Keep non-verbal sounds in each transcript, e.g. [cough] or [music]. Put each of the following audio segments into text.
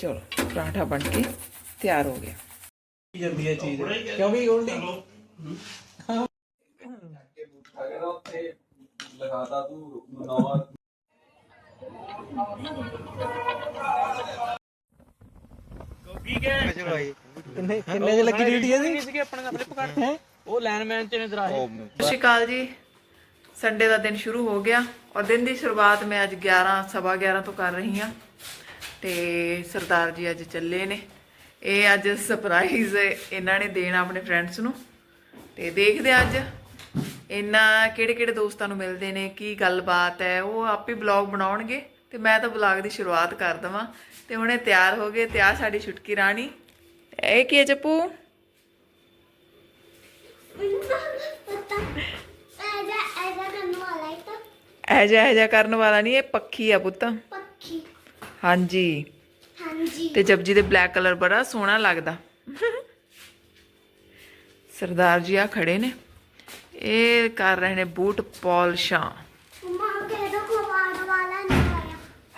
ਚਲੋ ਪਰਾਂਠਾ ਬਣ ਕੇ ਤਿਆਰ ਹੋ ਗਿਆ ਜਾਂਦੀ ਹੈ ਚੀਜ਼ ਕਿਉਂਕਿ ਗੋਲਡੀ ਅਗਰ ਉੱਥੇ ਲਗਾਤਾ ਤੂੰ ਨਵਾਂ ਕਿੰਨੇ ਕਿੰਨੇ ਚ ਲੱਗੀ ਡਿਊਟੀ ਇਹਦੀ ਸੀਗੇ ਆਪਣੇ ਦਾ ਫਲਿੱਪਕਾਰਟ ਉਹ ਲਾਈਨਮੈਨ ਚ ਨੇ ਦਰਾਹੇ ਸਤਿ ਸ਼੍ਰੀ ਅਕਾਲ ਜੀ ਸੰਡੇ ਦਾ ਦਿਨ ਸ਼ੁਰੂ ਹੋ ਗਿਆ ਔਰ ਦਿਨ ਦੀ ਸ਼ੁਰੂਆਤ ਮੈਂ ਅੱਜ 11 ਸਵਾ 11 ਤੋਂ ਕਰ ਰਹੀ ਹਾਂ ਤੇ ਸਰਦਾਰ ਜੀ ਅੱਜ ਚੱਲੇ ਨੇ। ਇਹ ਅੱਜ ਸਰਪ੍ਰਾਈਜ਼ ਇਹਨਾਂ ਨੇ ਦੇਣਾ ਆਪਣੇ ਫਰੈਂਡਸ ਨੂੰ। ਤੇ ਦੇਖਦੇ ਹਾਂ ਅੱਜ ਇਹਨਾਂ ਕਿਹੜੇ ਕਿਹੜੇ ਦੋਸਤਾਂ ਨੂੰ ਮਿਲਦੇ ਨੇ ਕੀ ਗੱਲਬਾਤ ਹੈ ਉਹ ਆਪੇ ਬਲੌਗ ਬਣਾਉਣਗੇ। ਤੇ ਮੈਂ ਤਾਂ ਬਲੌਗ ਦੀ ਸ਼ੁਰੂਆਤ ਕਰ ਦਵਾਂ। ਤੇ ਹੁਣੇ ਤਿਆਰ ਹੋ ਗਏ ਤੇ ਆ ਸਾਡੀ ਛੁਟਕੀ ਰਾਣੀ। ਇਹ ਕੀ ਹੈ ਚੱਪੂ? ਐਜਾ ਐਜਾ ਹੈ ਕਰਨ ਵਾਲਾ ਨਹੀਂ ਇਹ ਪੱਖੀ ਆ ਪੁੱਤ। ਪੱਖੀ। ਹਾਂਜੀ। ਹਾਂਜੀ। ਤੇ ਜਪਜੀ ਦੇ ਬਲੈਕ ਕਲਰ ਬੜਾ ਸੋਹਣਾ ਲੱਗਦਾ। ਸਰਦਾਰ ਜੀ ਆ ਖੜੇ ਨੇ। ਇਹ ਕਰ ਰਹੇ ਨੇ ਬੂਟ ਪਾਲਿਸ਼ਾਂ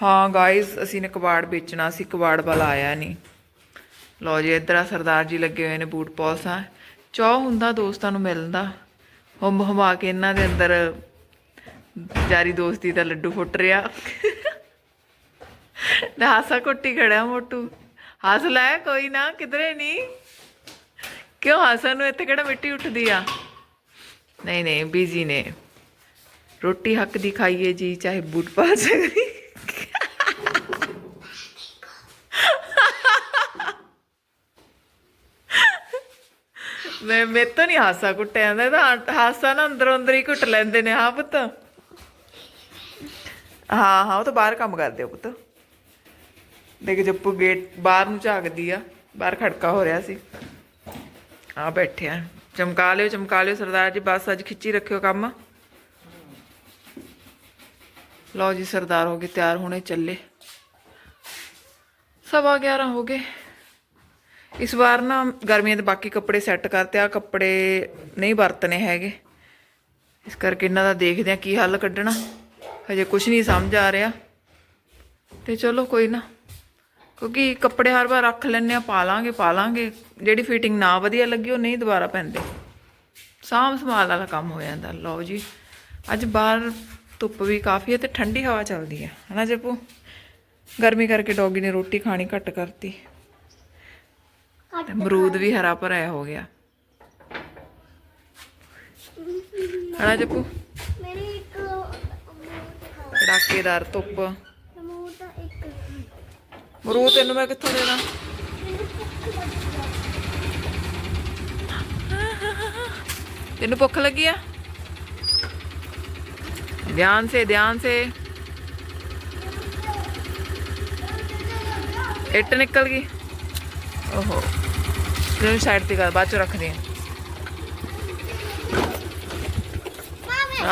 ਹਾਂ ਗਾਇਸ ਅਸੀਂ ਨੇ ਕਬਾੜ ਵੇਚਣਾ ਸੀ ਕਬਾੜ ਵਾਲਾ ਆਇਆ ਨਹੀਂ ਲਓ ਜੀ ਇੱਧਰ ਆ ਸਰਦਾਰ ਜੀ ਲੱਗੇ ਹੋਏ ਨੇ ਬੂਟ ਪਾਲਿਸ਼ਾਂ ਚਾਹ ਹੁੰਦਾ ਦੋਸਤਾਂ ਨੂੰ ਮਿਲਣ ਦਾ। ਹਮ ਹਮਾ ਕੇ ਇਹਨਾਂ ਦੇ ਅੰਦਰ ਜਾਰੀ ਦੋਸਤੀ ਦਾ ਲੱਡੂ ਫੁੱਟ ਰਿਹਾ। ਨਾ ਹਾਸਾ ਕੁੱਟੀ ਖੜਾ ਮੋਟੂ। ਹੱਸ ਲੈ, ਕੋਈ ਨਾ, ਕਿਧਰੇ ਨਹੀਂ ਕਿਉਂ ਹਾਸਾ ਨੂੰ ਇੱਥੇ ਕਿਹੜਾ ਮਿੱਟੀ ਉੱਠਦੀ ਆ? ਨਹੀਂ ਨਹੀਂ ਬੀਜੀ ਨੇ। ਰੋਟੀ ਹੱਕ ਦੀ ਖਾਈਏ ਜੀ, ਚਾਹੇ ਬੂਟ ਪਾ ਸਕਦੀ। ਮੈਂ, ਮੇਰੇ ਤੋਂ ਨਹੀਂ ਹਾਸਾ ਕੁੱਟਿਆ ਜਾਂਦਾ ਤਾਂ ਹਾਸਾ ਨਾ ਅੰਦਰੋਂ ਅੰਦਰ ਹੀ ਘੁੱਟ ਲੈਂਦੇ ਨੇ, ਹਾਂ ਪੁੱਤ? ਹਾਂ ਹਾਂ, ਉਹ ਤਾਂ ਬਾਹਰ ਕੰਮ ਕਰਦੇ ਆ ਪੁੱਤ। ਦੇਖ ਜੱਪੂ ਗੇਟ ਬਾਹਰ ਨੂੰ ਝਾਕਦੀ ਆ, ਬਾਹਰ ਖੜਕਾ ਹੋ ਰਿਹਾ ਸੀ। ਆ। ਬੈਠਿਆ ਚਮਕਾ ਲਿਓ ਚਮਕਾ ਲਿਓ ਸਰਦਾਰ ਜੀ, ਬਸ ਅੱਜ ਖਿੱਚੀ ਰੱਖਿਓ ਕੰਮ। ਲਓ ਜੀ ਸਰਦਾਰ ਹੋ ਗਏ, ਤਿਆਰ ਹੋਣੇ ਚੱਲੇ। ਸਵਾ 11 ਹੋ ਗਏ। ਇਸ ਵਾਰ ਨਾ ਗਰਮੀਆਂ ਦੇ ਬਾਕੀ ਕੱਪੜੇ ਸੈੱਟ ਕਰਤੇ ਆ ਕੱਪੜੇ ਨਹੀਂ ਵਰਤਨੇ ਹੈਗੇ। ਇਸ ਕਰਕੇ ਇਹਨਾਂ ਦਾ ਦੇਖਦੇ ਆ ਕੀ ਹੱਲ ਕੱਢਣਾ। ਹਜੇ ਕੁਝ ਨਹੀਂ ਸਮਝ ਆ ਰਿਹਾ। ਤੇ ਚਲੋ ਕੋਈ ਨਾ। ਕਿਉਂਕਿ ਕੱਪੜੇ ਹਰ ਵਾਰ ਰੱਖ ਲੈਣੇ ਆ ਪਾ ਲਾਂਗੇ ਪਾ ਲਾਂਗੇ। ਜਿਹੜੀ ਫਿਟਿੰਗ ਨਾ ਵਧੀਆ ਲੱਗੀ ਉਹ ਨਹੀਂ ਦੁਬਾਰਾ ਪੈਂਦੇ। ਸਾਂਭ ਸੰਭਾਲ ਵਾਲਾ ਕੰਮ ਹੋ ਜਾਂਦਾ। ਲਓ ਜੀ ਅੱਜ ਬਾਹਰ ਧੁੱਪ ਵੀ ਕਾਫੀ ਹੈ ਤੇ ਠੰਡੀ ਹਵਾ ਚੱਲਦੀ ਹੈ। ਹਨਾ ਜੱਪੂ? ਗਰਮੀ ਕਰਕੇ ਡੌਗੀ ਨੇ ਰੋਟੀ ਖਾਣੀ ਘੱਟ ਕਰਤੀ। ਅਮਰੂਦ ਵੀ ਹਰਾ ਭਰਿਆ ਹੋ ਗਿਆ। ਹਨਾ ਜੱਪੂ? ਮੇਰੀ ਇੱਕ ਕੜਾਕੇਦਾਰ ਧੁੱਪ। ਮਰੂ ਤੈਨੂੰ ਮੈਂ ਕਿੱਥੋਂ ਦੇਣਾ? ਤੈਨੂੰ ਭੁੱਖ ਲੱਗੀ ਆ? ਧਿਆਨ ਸੇ ਧਿਆਨ ਸੇ। ਇੱਟ ਨਿਕਲ ਗਈ। ਓਹੋ। ਤੈਨੂੰ ਸਾਈਡ ਤੇ ਕਰ, ਬਾਅਦ ਚ ਰੱਖਦੇ ਆ।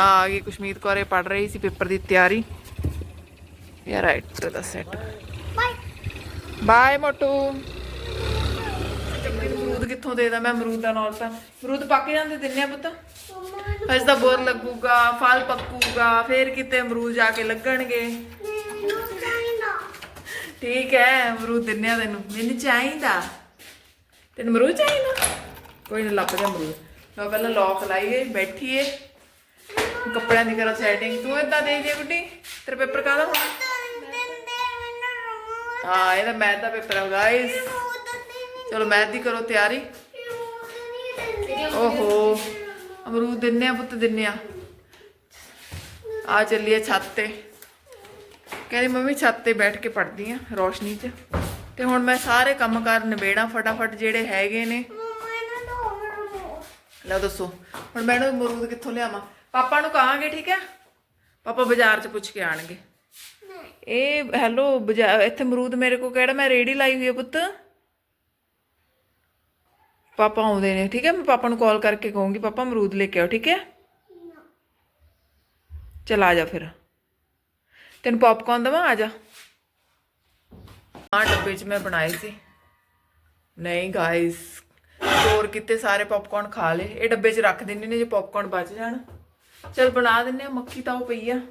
ਆ ਗਈ ਕੁਸ਼ਮੀਤ ਕੌਰੇ ਪੜ ਰਹੀ ਸੀ ਪੇਪਰ ਦੀ ਤਿਆਰੀ। ਯਾਰ ਰਾਈਟ ਦਾ ਸੈਟ ਬਾਏ ਮੋਟੂ। ਅਮਰੂਦ ਕਿੱਥੋਂ ਦੇਦਾ ਮੈਂ ਅਮਰੂਦ ਦਾ ਨਾਲ ਤਾਂ ਅਮਰੂਦ ਪੱਕ ਜਾਂਦੇ ਦਿੰਨੇ ਆ ਪੁੱਤ। ਅੱਜ ਤਾਂ ਬੋਰ ਲੱਗੂਗਾ, ਫਲ ਪੱਕੂਗਾ, ਫੇਰ ਕਿਤੇ ਅਮਰੂਦ ਜਾ ਕੇ ਲੱਗਣਗੇ। ਠੀਕ ਹੈ ਅਮਰੂਦ ਦਿੰਨੇ ਆ ਤੈਨੂੰ। ਮੈਨੂੰ ਚਾਹੀਦਾ। ਤੈਨੂੰ ਅਮਰੂਦ ਚਾਹੀਦਾ? ਕੋਈ ਨਾ, ਲੱਭ ਜਾ ਅਮਰੂਦ। ਲਓ ਪਹਿਲਾਂ ਲੋਕ ਲਾਈਏ ਬੈਠੀਏ ਕੱਪੜਿਆਂ ਦੀ ਕਰੋ ਸੈਟਿੰਗ ਤੂੰ ਇਦਾਂ ਦੇ ਦੇ ਗੁੱਡੀ? ਤੇਰਾ ਪੇਪਰ ਕਾਹਦਾ ਹੁਣ? ਹਾਂ ਇਹਦਾ ਮੈਥ ਦਾ ਪੇਪਰ ਹੈ ਗਾਇਸ ਚਲੋ, ਮੈਥ ਦੀ ਕਰੋ ਤਿਆਰੀ। ਓਹੋ, ਅਮਰੂਦ ਦਿੰਨੇ ਆ, ਪੁੱਤ ਦਿੰਨੇ ਆ। ਆ ਚੱਲੀਏ ਛੱਤ ਤੇ। ਕਹਿੰਦੀ, ਮੰਮੀ, ਛੱਤ ਤੇ ਬੈਠ ਕੇ ਪੜ੍ਹਦੀ ਆ ਰੋਸ਼ਨੀ 'ਚ। ਤੇ ਹੁਣ ਮੈਂ ਸਾਰੇ ਕੰਮ ਕਰ ਨਿਬੇੜਾਂ ਫਟਾਫਟ ਜਿਹੜੇ ਹੈਗੇ ਨੇ। ਮਮਾ ਲਓ ਦੱਸੋ, ਹੁਣ ਮੈਂ ਇਹਨੂੰ ਅਮਰੂਦ ਕਿੱਥੋਂ ਲਿਆਵਾਂ? ਪਾਪਾ ਨੂੰ ਕਹਾਂਗੇ, ਠੀਕ ਹੈ ਪਾਪਾ ਬਾਜ਼ਾਰ 'ਚ ਪੁੱਛ ਕੇ ਆਣਗੇ। ਇਹ ਹੈਲੋ ਬਜਾ, ਇੱਥੇ ਮਰੂਦ ਮੇਰੇ ਕੋਲ ਕਿਹੜਾ, ਮੈਂ ਰੇੜੀ ਲਾਈ ਹੋਈ ਹੈ ਪੁੱਤ। ਪਾਪਾ ਆਉਂਦੇ ਨੇ, ਠੀਕ ਹੈ? ਮੈਂ ਪਾਪਾ ਨੂੰ ਕਾਲ ਕਰਕੇ ਕਹੂੰਗੀ, ਪਾਪਾ ਮਰੂਦ ਲੈ ਕੇ ਆਓ, ਠੀਕ ਹੈ? ਚਲ ਆ ਜਾ ਫਿਰ। ਤੈਨੂੰ ਪੌਪਕੌਰਨ ਦਵਾਂ? ਆ ਜਾ। ਆ ਡੱਬੇ 'ਚ ਮੈਂ ਬਣਾਏ ਸੀ। ਨਹੀਂ ਗਾਇਸ ਹੋਰ ਕਿਤੇ ਸਾਰੇ ਪੌਪਕੌਰਨ ਖਾ ਲਏ। ਇਹ ਡੱਬੇ 'ਚ ਰੱਖ ਦਿੰਨੇ ਨੇ ਜੇ ਪੌਪਕੌਰਨ ਬਚ ਜਾਣ। ਚਲ ਬਣਾ ਦਿੰਨੇ ਆ ਮੱਖੀ ਤਾਂ ਉਹ ਪਈ ਆ।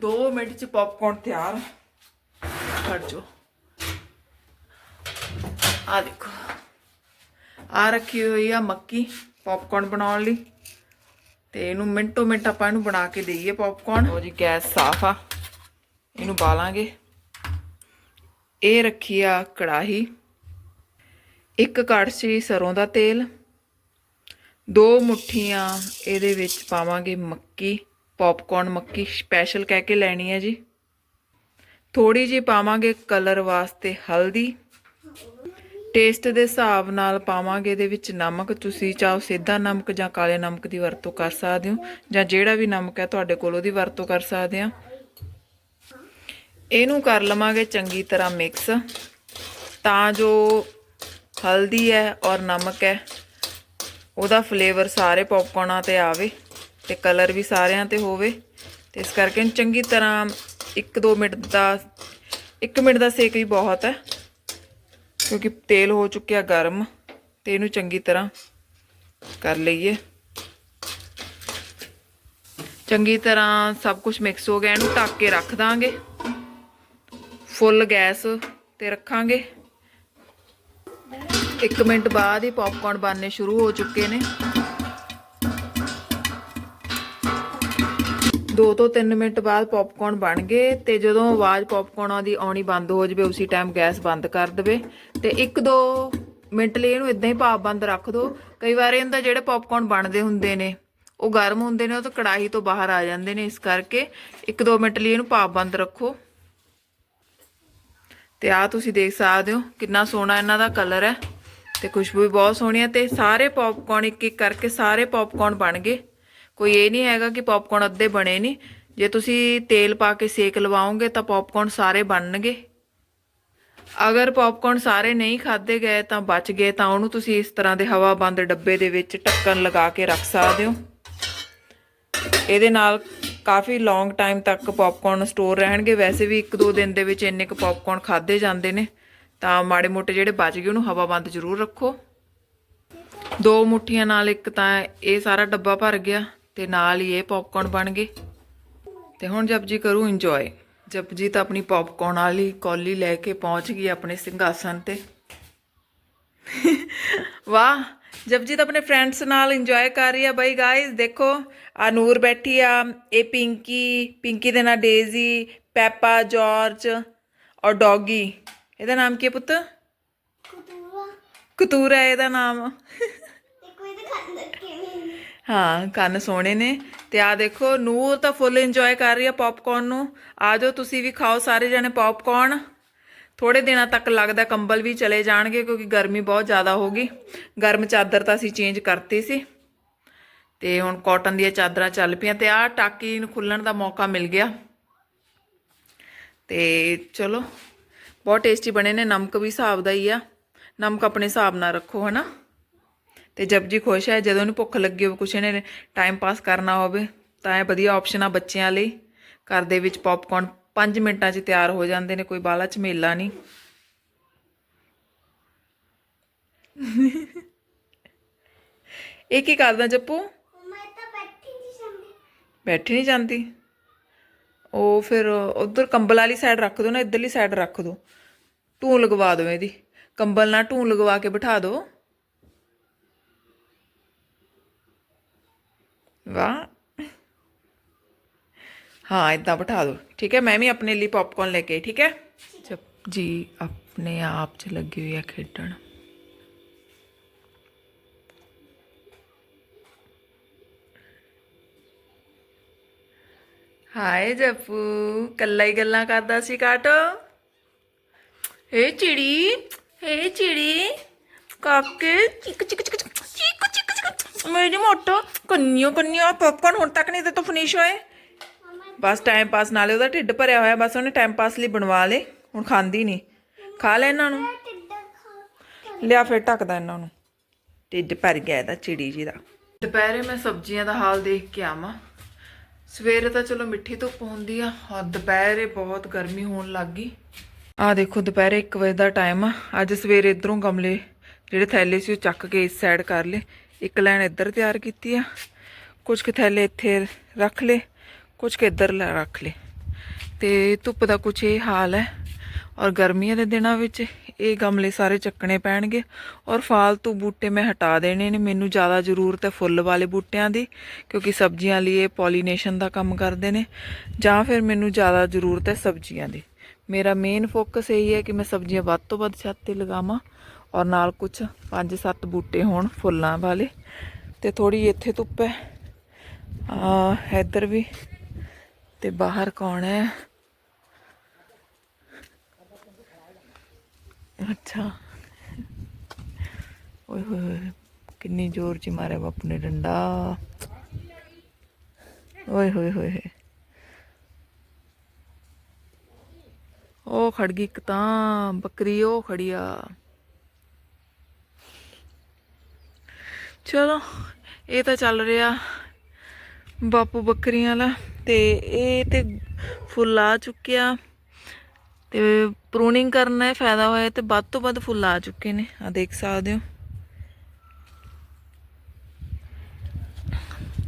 2 ਮਿੰਟ 'ਚ ਪੌਪਕੌਰਨ ਤਿਆਰ। ਖੜ ਜੋ ਆ ਦੇਖੋ। ਆ ਰੱਖੀ ਹੋਈ ਆ ਮੱਕੀ ਪੌਪਕਾਰਨ ਬਣਾਉਣ ਲਈ। ਤੇ ਇਹਨੂੰ ਮਿੰਟੋ ਮਿੰਟ ਆਪਾਂ ਇਹਨੂੰ ਬਣਾ ਕੇ ਦੇਈਏ ਪੌਪਕਾਰਨ ਉਹ ਜੀ, ਗੈਸ ਸਾਫ਼ ਆ। ਇਹਨੂੰ ਬਾਲਾਂਗੇ। ਇਹ ਰੱਖੀ ਆ ਕੜਾਹੀ। ਇੱਕ ਕੜਛੀ ਸਰੋਂ ਦਾ ਤੇਲ। ਦੋ ਮੁੱਠੀਆਂ ਇਹਦੇ ਵਿੱਚ ਪਾਵਾਂਗੇ ਮੱਕੀ। ਪੌਪਕਾਰਨ ਮੱਕੀ ਸਪੈਸ਼ਲ ਕਹਿ ਕੇ ਲੈਣੀ ਹੈ ਜੀ। ਥੋੜੀ ਜਿਹੀ ਪਾਵਾਂਗੇ ਕਲਰ ਵਾਸਤੇ ਹਲਦੀ। ਟੇਸਟ ਦੇ ਹਿਸਾਬ ਨਾਲ ਪਾਵਾਂਗੇ ਇਹਦੇ ਵਿੱਚ ਨਮਕ। ਤੁਸੀਂ ਚਾਹੋ ਸਿੱਧਾ ਨਮਕ ਜਾਂ ਕਾਲੇ ਨਮਕ ਦੀ ਵਰਤੋਂ ਕਰ ਸਕਦੇ ਹੋ ਜਾਂ ਜਿਹੜਾ ਵੀ ਨਮਕ ਹੈ ਤੁਹਾਡੇ ਕੋਲ ਉਹਦੀ ਵਰਤੋਂ ਕਰ ਸਕਦੇ ਆ ਇਹਨੂੰ ਕਰ ਲਵਾਂਗੇ ਚੰਗੀ ਤਰ੍ਹਾਂ ਮਿਕਸ। ਤਾਂ ਜੋ ਹਲਦੀ ਹੈ ਔਰ ਨਮਕ ਹੈ, ਉਹਦਾ ਫਲੇਵਰ ਸਾਰੇ ਪੌਪਕਾਰਨਾਂ ਤੇ ਆਵੇ। ਤੇ ਕਲਰ ਵੀ ਸਾਰਿਆਂ ਤੇ ਹੋਵੇ। ਤੇ ਇਸ ਕਰਕੇ ਚੰਗੀ ਤਰ੍ਹਾਂ 1-2 ਮਿੰਟ ਦਾ 1 ਮਿੰਟ ਦਾ ਸੇਕ ਹੀ ਬਹੁਤ ਹੈ, ਕਿਉਂਕਿ ਤੇਲ ਹੋ ਚੁੱਕਿਆ ਗਰਮ, ਤੇ ਇਹਨੂੰ ਚੰਗੀ ਤਰ੍ਹਾਂ ਕਰ ਲਈਏ। ਚੰਗੀ ਤਰ੍ਹਾਂ ਸਭ ਕੁਝ ਮਿਕਸ ਹੋ ਗਿਆ, ਇਹਨੂੰ ਢੱਕ ਕੇ ਰੱਖ ਦਾਂਗੇ। ਫੁੱਲ ਗੈਸ ਤੇ ਰੱਖਾਂਗੇ। 1 ਮਿੰਟ ਬਾਅਦ ਹੀ ਪੌਪਕਾਰਨ ਬਣਨੇ ਸ਼ੁਰੂ ਹੋ ਚੁੱਕੇ ਨੇ। 2 ਤੋਂ 3 ਮਿੰਟ ਬਾਅਦ ਪੌਪਕਾਰਨ ਬਣ ਗਏ ਤੇ ਜਦੋਂ ਆਵਾਜ਼ ਪੌਪਕਾਰਨਾਂ ਦੀ ਆਉਣੀ ਬੰਦ ਹੋ ਜਾਵੇ, ਉਸੇ ਟਾਈਮ ਗੈਸ ਬੰਦ ਕਰ ਦੇਵੇ। ਤੇ 1-2 ਮਿੰਟ ਲਈ ਇਹਨੂੰ ਇਦਾਂ ਹੀ ਭਾਪ ਬੰਦ ਰੱਖ ਦਿਓ ਕਈ ਵਾਰ ਇਹ ਹੁੰਦਾ ਜਿਹੜੇ ਪੌਪਕਾਰਨ ਬਣਦੇ ਹੁੰਦੇ ਨੇ, ਉਹ ਗਰਮ ਹੁੰਦੇ ਨੇ, ਉਹ ਤਾਂ ਕੜਾਹੀ ਤੋਂ ਬਾਹਰ ਆ ਜਾਂਦੇ ਨੇ, ਇਸ ਕਰਕੇ 1-2 ਮਿੰਟ ਲਈ ਇਹਨੂੰ ਭਾਪ ਬੰਦ ਰੱਖੋ। ਤੇ ਆ ਤੁਸੀਂ ਦੇਖ ਸਕਦੇ ਹੋ ਕਿੰਨਾ ਸੋਹਣਾ ਇਹਨਾਂ ਦਾ ਕਲਰ ਹੈ। ਤੇ ਖੁਸ਼ਬੂ ਵੀ ਬਹੁਤ ਸੋਹਣੀ ਹੈ ਤੇ ਸਾਰੇ ਪੌਪਕਾਰਨ ਇੱਕ ਇੱਕ ਕਰਕੇ ਸਾਰੇ ਪੌਪਕਾਰਨ ਬਣ ਗਏ। ਕੋਈ ਇਹ ਨਹੀਂ ਹੈਗਾ ਕਿ ਪੌਪਕਾਰਨ ਅੱਧੇ ਬਣੇ ਨਹੀਂ। ਜੇ ਤੁਸੀਂ ਤੇਲ ਪਾ ਕੇ ਸੇਕ ਲਵਾਓਗੇ ਤਾਂ ਪੌਪਕਾਰਨ ਸਾਰੇ ਬਣਨਗੇ। ਅਗਰ ਪੌਪਕਾਰਨ ਸਾਰੇ ਨਹੀਂ ਖਾਦੇ ਗਏ ਤਾਂ ਬਚ ਗਏ ਤਾਂ ਉਹਨੂੰ ਤੁਸੀਂ ਇਸ ਤਰ੍ਹਾਂ ਦੇ ਹਵਾ ਬੰਦ ਡੱਬੇ ਦੇ ਵਿੱਚ ਢੱਕਣ ਲਗਾ ਕੇ ਰੱਖ ਸਕਦੇ ਹੋ। ਇਹਦੇ ਨਾਲ ਕਾਫੀ ਲੌਂਗ ਟਾਈਮ ਤੱਕ ਪੌਪਕਾਰਨ ਸਟੋਰ ਰਹਿਣਗੇ। ਵੈਸੇ ਵੀ 1-2 ਦਿਨ ਦੇ ਵਿੱਚ ਇੰਨੇ ਕੁ ਪੌਪਕਾਰਨ ਖਾਦੇ ਜਾਂਦੇ ਨੇ। ਤਾਂ ਮਾੜੇ ਮੋਟੇ ਜਿਹੜੇ ਬਚ ਗਏ ਉਹਨੂੰ ਹਵਾ ਬੰਦ ਜ਼ਰੂਰ ਰੱਖੋ। ਦੋ ਮੁੱਠੀਆਂ ਨਾਲ ਇੱਕ ਤਾਂ ਇਹ ਸਾਰਾ ਡੱਬਾ ਭਰ ਗਿਆ। ਤੇ ਨਾਲ ਹੀ ਇਹ ਪੌਪਕਾਰਨ ਬਣ ਗਏ। ਤੇ ਹੁਣ ਜਪਜੀ ਕਰੂ ਇੰਜੋਏ ਜਪਜੀ ਤਾਂ ਆਪਣੀ ਪੌਪਕਾਰਨ ਵਾਲੀ ਕੌਲੀ ਲੈ ਕੇ ਪਹੁੰਚ ਗਈ ਆਪਣੇ ਸਿੰਘਾਸਨ ਤੇ। ਵਾਹ ਜਪਜੀ ਤਾਂ ਆਪਣੇ ਫਰੈਂਡਸ ਨਾਲ ਇੰਜੋਏ ਕਰ ਰਹੀ ਆ। ਬਾਈ ਗਾਇਸ ਦੇਖੋ ਆ ਨੂਰ ਬੈਠੀ ਆ ਇਹ ਪਿੰਕੀ ਪਿੰਕੀ ਦੇ ਨਾਲ ਡੇਜ਼ੀ ਪੈਪਾ ਜਾਰਜ ਔਰ ਡੌਗੀ। ਇਹਦਾ ਨਾਮ ਕੀ ਹੈ ਪੁੱਤ? ਕੁਤੂਆ ਕਤੂਰਾ ਇਹਦਾ ਨਾਮ ਤੇ ਕੋਈ ਦਿਖਾਉਂਦਾ ਕਿਵੇਂ ਹਾਂ, ਕੰਨ ਸੋਹਣੇ ਨੇ। ਤੇ ਆ ਦੇਖੋ, ਨੂਰ ਤਾਂ ਫੁੱਲ ਇੰਜੋਏ ਕਰ ਰਹੀ ਆ ਪੌਪਕਾਰਨ ਨੂੰ। ਆ ਜਾਓ, ਤੁਸੀਂ ਵੀ ਖਾਓ, ਸਾਰੇ ਜਣੇ ਪੌਪਕਾਰਨ ਥੋੜੇ ਦਿਨਾਂ ਤੱਕ ਲੱਗਦਾ ਕੰਬਲ ਵੀ ਚਲੇ ਜਾਣਗੇ, ਕਿਉਂਕਿ ਗਰਮੀ ਬਹੁਤ ਜ਼ਿਆਦਾ ਹੋ ਗਈ। ਗਰਮ ਚਾਦਰ ਤਾਂ ਅਸੀਂ ਚੇਂਜ ਕਰਤੀ ਸੀ। ਤੇ ਹੁਣ ਕਾਟਨ ਦੀਆਂ ਚਾਦਰਾਂ ਚੱਲ ਪਈਆਂ ਤੇ ਆ ਟਾਕੀ ਨੂੰ ਖੁੱਲਣ ਦਾ ਮੌਕਾ ਮਿਲ ਗਿਆ। ਤੇ ਚਲੋ, ਬਹੁਤ ਟੇਸਟੀ ਬਣੇ ਨੇ, ਨਮਕ ਵੀ ਹਿਸਾਬ ਦਾ ਹੀ ਆ। ਨਮਕ ਆਪਣੇ ਹਿਸਾਬ ਨਾਲ ਰੱਖੋ, ਹਨਾ? ਤੇ ਜਪਜੀ ਖੁਸ਼ ਹੈ ਜਦੋਂ ਉਹਨੂੰ ਭੁੱਖ ਲੱਗੀ ਹੋਵੇ ਕੁਛ ਇਹਨੇ ਟਾਈਮ ਪਾਸ ਕਰਨਾ ਹੋਵੇ ਤਾਂ ਇਹ ਵਧੀਆ ਆਪਸ਼ਨ ਆ ਬੱਚਿਆਂ ਲਈ। ਘਰ ਦੇ ਵਿੱਚ ਪੌਪਕਾਰਨ 5 ਮਿੰਟਾਂ 'ਚ ਤਿਆਰ ਹੋ ਜਾਂਦੇ ਨੇ ਕੋਈ ਬਾਲਾ ਝਮੇਲਾ ਨਹੀਂ। ਇਹ ਕੀ ਕਰਦਾ ਜੱਪੂ? ਮੈਂ ਤਾਂ ਬੈਠੀ ਨਹੀਂ ਸੰਭੀ ਬੈਠੀ ਨਹੀਂ ਜਾਂਦੀ? ਉਹ ਫਿਰ ਉਧਰ ਕੰਬਲ ਵਾਲੀ ਸਾਈਡ ਰੱਖ ਦੋ ਨਾ ਇਧਰਲੀ ਸਾਈਡ ਰੱਖ ਦੋ। ਟੂੰ ਲਗਵਾ ਦਿਓ ਇਹਦੀ। ਕੰਬਲ ਨਾਲ ਟੂੰ ਲਗਵਾ ਕੇ ਬਿਠਾ ਦਿਓ ਵਾਹ ਹਾਂ ਇਦਾਂ ਬਿਠਾ ਦਿਓ ਠੀਕ ਹੈ ਮੈਂ ਵੀ ਆਪਣੇ ਲਈ ਪੌਪਕਾਰਨ ਲੈ ਕੇ ਠੀਕ ਹੈ? ਜੀ ਆਪਣੇ ਆਪ 'ਚ ਲੱਗੀ ਹੋਈ ਹੈ ਖੇਡਣ। ਹਾਏ ਜੱਪੂ ਕੱਲਾ ਹੀ ਗੱਲਾਂ ਕਰਦਾ ਸੀ ਕਾਟੋ। ਏ ਚਿੜੀ ਏ ਚਿੜੀ। ਕਾਕੇ ਚਿਕ ਚਿਕ ਚਿਕ ਚਿਕ ਚਿਕ ਚਿਕ ਮੇਰੀ ਮੋਟੋ ਕੰਨਿਓ ਕੰਨਿਓ ਪੌਪਕਾਰਨ ਹੁਣ ਤੱਕ ਨਹੀਂ ਤੇ ਤੂੰ ਫਿਨਿਸ਼ ਹੋਏ। ਬਸ ਟਾਈਮ ਪਾਸ ਨਾਲੇ ਉਹਦਾ ਢਿੱਡ ਭਰਿਆ ਹੋਇਆ ਬਸ ਉਹਨੇ ਟਾਈਮ ਪਾਸ ਲਈ ਬਣਵਾ ਲੇ ਹੁਣ ਖਾਂਦੀ ਨਹੀਂ। ਖਾ ਲੈ ਇਹਨਾਂ ਨੂੰ। ਲਿਆ ਫਿਰ ਢੱਕਦਾ ਇਹਨਾਂ ਨੂੰ। ਢਿੱਡ ਭਰ ਗਿਆ ਇਹਦਾ ਚਿੜੀ ਜੀ ਦਾ। ਦੁਪਹਿਰੇ ਮੈਂ ਸਬਜ਼ੀਆਂ ਦਾ ਹਾਲ ਦੇਖ ਕੇ ਆਵਾਂ। ਸਵੇਰੇ ਤਾਂ ਚਲੋ ਮਿੱਠੀ ਧੁੱਪ ਹੁੰਦੀ ਆ ਹਾਂ ਦੁਪਹਿਰੇ ਬਹੁਤ ਗਰਮੀ ਹੋਣ ਲੱਗ ਗਈ। ਆ ਦੇਖੋ ਦੁਪਹਿਰੇ 1 ਵਜੇ ਦਾ ਟਾਈਮ ਆ। ਅੱਜ ਸਵੇਰੇ ਇਧਰੋਂ ਗਮਲੇ ਜਿਹੜੇ ਥੈਲੇ ਸੀ ਉਹ ਚੱਕ ਕੇ ਇਸ ਸਾਈਡ ਕਰ ਲਏ। ਇੱਕ ਲਾਈਨ ਇੱਧਰ ਤਿਆਰ ਕੀਤੀ ਆ। ਕੁਝ ਕੁ ਥੈਲੇ ਇੱਥੇ ਰੱਖ ਲਏ ਕੁਝ ਕੁ ਇੱਧਰ ਲ- ਰੱਖ ਲਏ। ਤੇ ਧੁੱਪ ਦਾ ਕੁਝ ਇਹ ਹਾਲ ਹੈ ਔਰ ਗਰਮੀਆਂ ਦੇ ਦਿਨਾਂ ਵਿੱਚ ਇਹ ਗਮਲੇ ਸਾਰੇ ਚੱਕਣੇ ਪੈਣਗੇ ਔਰ ਫਾਲਤੂ ਬੂਟੇ ਮੈਂ ਹਟਾ ਦੇਣੇ ਨੇ। ਮੈਨੂੰ ਜ਼ਿਆਦਾ ਜ਼ਰੂਰਤ ਹੈ ਫੁੱਲ ਵਾਲੇ ਬੂਟਿਆਂ ਦੀ, ਕਿਉਂਕਿ ਸਬਜ਼ੀਆਂ ਲਈ ਇਹ ਪੋਲੀਨੇਸ਼ਨ ਦਾ ਕੰਮ ਕਰਦੇ ਨੇ। ਜਾਂ ਫਿਰ ਮੈਨੂੰ ਜ਼ਿਆਦਾ ਜ਼ਰੂਰਤ ਹੈ ਸਬਜ਼ੀਆਂ ਦੀ। ਮੇਰਾ ਮੇਨ ਫੋਕਸ ਇਹੀ ਹੈ ਕਿ ਮੈਂ ਸਬਜ਼ੀਆਂ ਵੱਧ ਤੋਂ ਵੱਧ ਛੱਤ ਤੇ ਲਗਾਵਾਂ। ਔਰ ਨਾਲ ਕੁਝ 5-7 ਬੂਟੇ ਹੋਣ ਫੁੱਲਾਂ ਵਾਲੇ ਤੇ ਥੋੜੀ ਇੱਥੇ ਧੁੱਪ ਹੈ। ਆ, ਇੱਧਰ ਵੀ ਤੇ ਬਾਹਰ ਕੌਣ ਹੈ? ਅੱਛਾ। ਓਏ ਹੋਏ ਕਿੰਨੀ ਜ਼ੋਰ ਚ ਮਾਰਿਆ ਬਾਪੂ ਨੇ ਡੰਡਾ। ਓਏ ਹੋਏ ਹੋਏ ਉਹ ਖੜ ਗਈ ਇੱਕ ਤਾਂ, ਬੱਕਰੀ ਉਹ ਖੜੀ ਆ। ਚਲੋ, ਇਹ ਤਾਂ ਚੱਲ ਰਿਹਾ ਬਾਪੂ ਬੱਕਰੀਆਂ ਵਾਲਾ ਤੇ ਇਹ ਤੇ ਫੁੱਲ ਆ ਚੁੱਕਿਆ ਤੇ ਪ੍ਰੂਨਿੰਗ ਕਰਨਾ ਹੈ ਫਾਇਦਾ ਹੋਇਆ ਤੇ ਵੱਧ ਤੋਂ ਵੱਧ ਫੁੱਲ ਆ ਚੁੱਕੇ ਨੇ ਆ ਦੇਖ ਸਕਦੇ ਹੋ।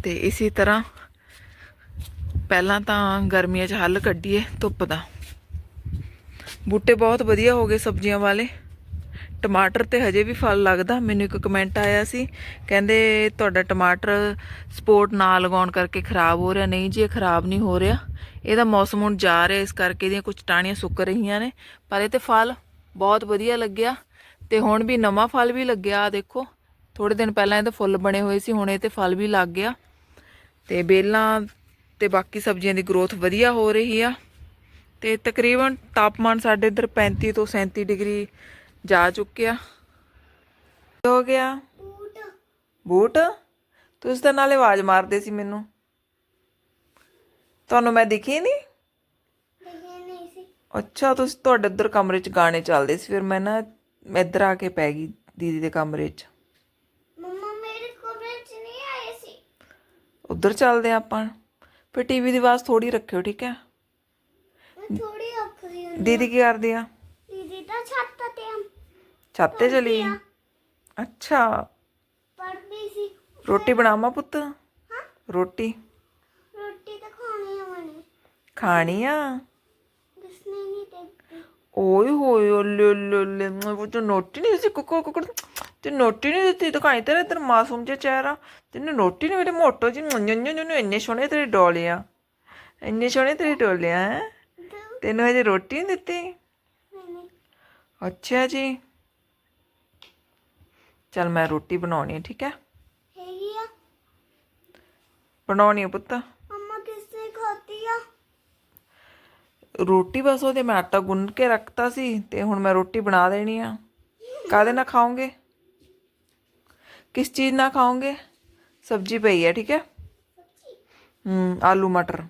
ਤੇ ਇਸੇ ਤਰ੍ਹਾਂ ਪਹਿਲਾਂ ਤਾਂ ਗਰਮੀਆਂ 'ਚ ਹੱਲ ਕੱਢੀਏ ਧੁੱਪ ਦਾ। ਬੂਟੇ ਬਹੁਤ ਵਧੀਆ ਹੋ ਗਏ ਸਬਜ਼ੀਆਂ ਵਾਲੇ। ਟਮਾਟਰ ਤੇ ਹਜੇ ਵੀ ਫਲ ਲੱਗਦਾ। ਮੈਨੂੰ ਇੱਕ ਕਮੈਂਟ ਆਇਆ ਸੀ, ਕਹਿੰਦੇ ਤੁਹਾਡਾ ਟਮਾਟਰ ਸਪੋਰਟ ਨਾ ਲਗਾਉਣ ਕਰਕੇ ਖਰਾਬ ਹੋ ਰਿਹਾ। ਨਹੀਂ ਜੀ, ਇਹ ਖਰਾਬ ਨਹੀਂ ਹੋ ਰਿਹਾ। ਇਹਦਾ ਮੌਸਮ ਹੁਣ ਜਾ ਰਿਹਾ, ਇਸ ਕਰਕੇ ਇਹਦੀਆਂ ਕੁਝ ਟਾਹਣੀਆਂ ਸੁੱਕ ਰਹੀਆਂ ਨੇ। ਪਰ ਇਹ ਤੇ ਫਲ ਬਹੁਤ ਵਧੀਆ ਲੱਗਿਆ ਤੇ ਹੁਣ ਵੀ ਨਵਾਂ ਫਲ ਵੀ ਲੱਗਿਆ। ਦੇਖੋ ਥੋੜੇ ਦਿਨ ਪਹਿਲਾਂ ਇਹਦੇ ਫੁੱਲ ਬਣੇ ਹੋਏ ਸੀ, ਹੁਣ ਇਹ ਤੇ ਫਲ ਵੀ ਲੱਗ ਗਿਆ। ਤੇ ਬੇਲਾਂ ਤੇ ਬਾਕੀ ਸਬਜ਼ੀਆਂ ਦੀ ਗਰੋਥ ਵਧੀਆ ਹੋ ਰਹੀ ਆ। ਤੇ ਤਕਰੀਬਨ ਤਾਪਮਾਨ ਸਾਡੇ ਇੱਧਰ 35 ਤੋਂ 37 ਡਿਗਰੀ ਜਾ ਚੁੱਕਿਆ। ਹੋ ਗਿਆ? ਬੂਟ। ਬੂਟ ਤੁਸੀਂ ਤਾਂ ਨਾਲੇ ਆਵਾਜ਼ ਮਾਰਦੇ ਸੀ ਮੈਨੂੰ। ਤੁਹਾਨੂੰ ਮੈਂ ਦਿਖੀ ਨਹੀਂ ਅੱਛਾ ਤੁਸੀਂ ਤੁਹਾਡੇ ਉੱਧਰ ਕਮਰੇ 'ਚ ਗਾਣੇ ਚੱਲਦੇ ਸੀ ਫਿਰ ਮੈਂ ਨਾ ਇੱਧਰ ਆ ਕੇ ਪੈ ਗਈ ਦੀਦੀ ਦੇ ਕਮਰੇ 'ਚ। ਮੰਮਾ ਮੇਰੇ ਕਮਰੇ 'ਚ ਨਹੀਂ ਆਏ ਸੀ। ਉੱਧਰ ਚੱਲਦੇ ਆਪਾਂ। ਫਿਰ ਟੀਵੀ ਦੀ ਆਵਾਜ਼ ਥੋੜੀ ਰੱਖਿਓ ਠੀਕ ਹੈ? ਥੋੜੀ ਹੁੰਦੀ ਦੀਦੀ ਕੀ ਕਰਦੀ ਆ? ਦੀਦੀ ਤਾਂ ਛੱਤ ਛੱਤ ਤੇ ਚਲੀ? ਅੱਛਾ। ਪੜਦੀ ਸੀ। ਰੋਟੀ ਬਣਾਵਾਂ ਪੁੱਤ? ਰੋਟੀ? ਰੋਟੀ ਤਾਂ ਖਾਣੀ ਆ ਮਨੇ ਖਾਣੀ ਆ? ਦਿਸਣੀ ਨਹੀਂ ਤੇ ਓਏ ਹੋਏ ਓਲੇ ਓਲੇ ਓਲੇ। ਉਹ ਤੂੰ ਨੋਟੀ ਨਹੀਂ ਸੀ ਕੁੱਕੜ ਕੁੱਕੜ ਤੇ ਨੋਟੀ ਨਹੀਂ ਦਿੱਤੀ ਤਾਂ ਕਾਈ ਤੇਰਾ ਤੇਰਾ ਮਾਸੂਮ ਜਿਹਾ ਚਿਹਰਾ ਤੈਨੂੰ ਨੋਟੀ ਨਹੀਂ ਮੇਰੇ ਮੋਟੋ ਜੀ ਨੁੰ ਇੰਨੇ ਸੋਹਣੇ ਤੇਰੇ ਡੋਲੀਆਂ ਇੰਨੇ ਸੋਹਣੇ ਤੇਰੇ ਡੋਲੀਆਂ ਹੈ? ਦੋ। ਤੈਨੂੰ ਹਜੇ ਰੋਟੀ ਨਹੀਂ ਦਿੱਤੀ? ਮੈਨੇ ਅੱਛਾ ਜੀ। ਚਲ ਮੈਂ ਰੋਟੀ ਬਣਾਉਣੀ ਹੈ ਠੀਕ ਹੈ? ਹੈਗੀ ਆ। ਬਣਾਉਣੀ ਹੈ ਪੁੱਤ। ਮੰਮਾ ਕਿਸਨੇ ਖਾਤੀ ਆ? ਰੋਟੀ ਬਸ ਉਹਦੇ ਮੈਂ ਆਟਾ ਗੁੰਨ ਕੇ ਰੱਖਤਾ ਸੀ ਤੇ ਹੁਣ ਮੈਂ ਰੋਟੀ ਬਣਾ ਦੇਣੀ ਆ। ਕਾਹਦੇ ਨਾਲ ਖਾਓਗੇ? ਕਿਸ ਚੀਜ਼ ਨਾਲ ਖਾਓਗੇ? ਸਬਜ਼ੀ ਪਈ ਹੈ ਠੀਕ ਹੈ? ਹੂੰ ਆਲੂ ਮਟਰ।